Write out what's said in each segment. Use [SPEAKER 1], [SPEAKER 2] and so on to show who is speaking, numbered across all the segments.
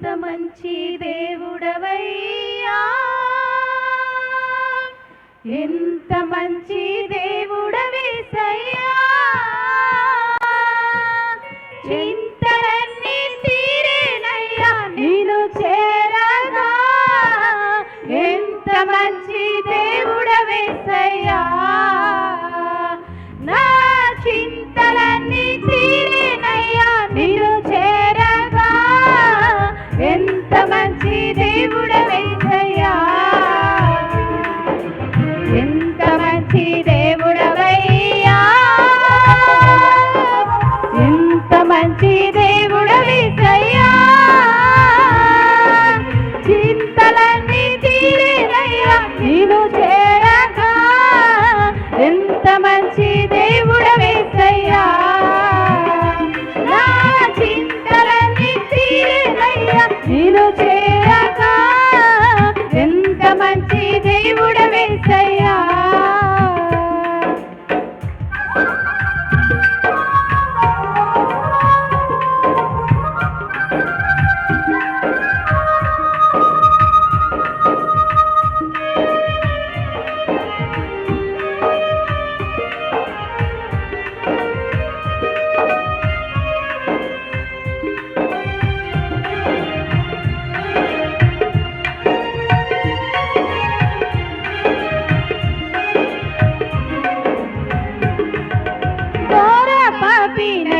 [SPEAKER 1] ఎంత మంచి దేవుడవయ్యా. ఎంత మంచి దేవుడవేసయ్యా. ఎంత మంచి भी नहीं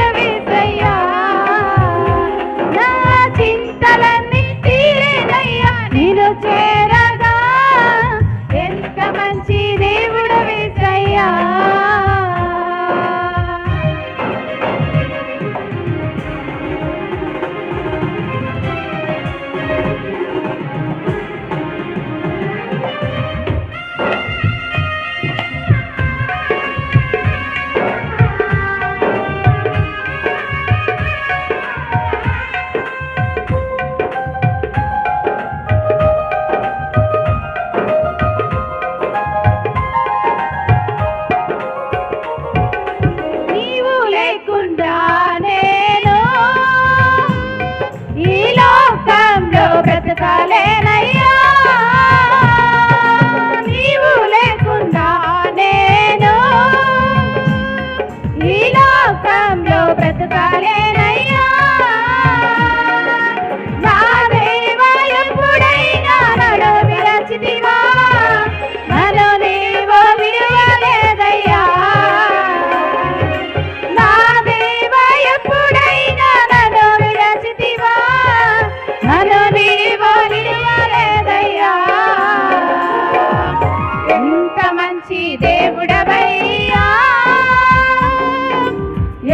[SPEAKER 1] Yeah.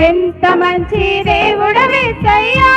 [SPEAKER 1] ఎంత మంచి దేవుడవేసయ్యా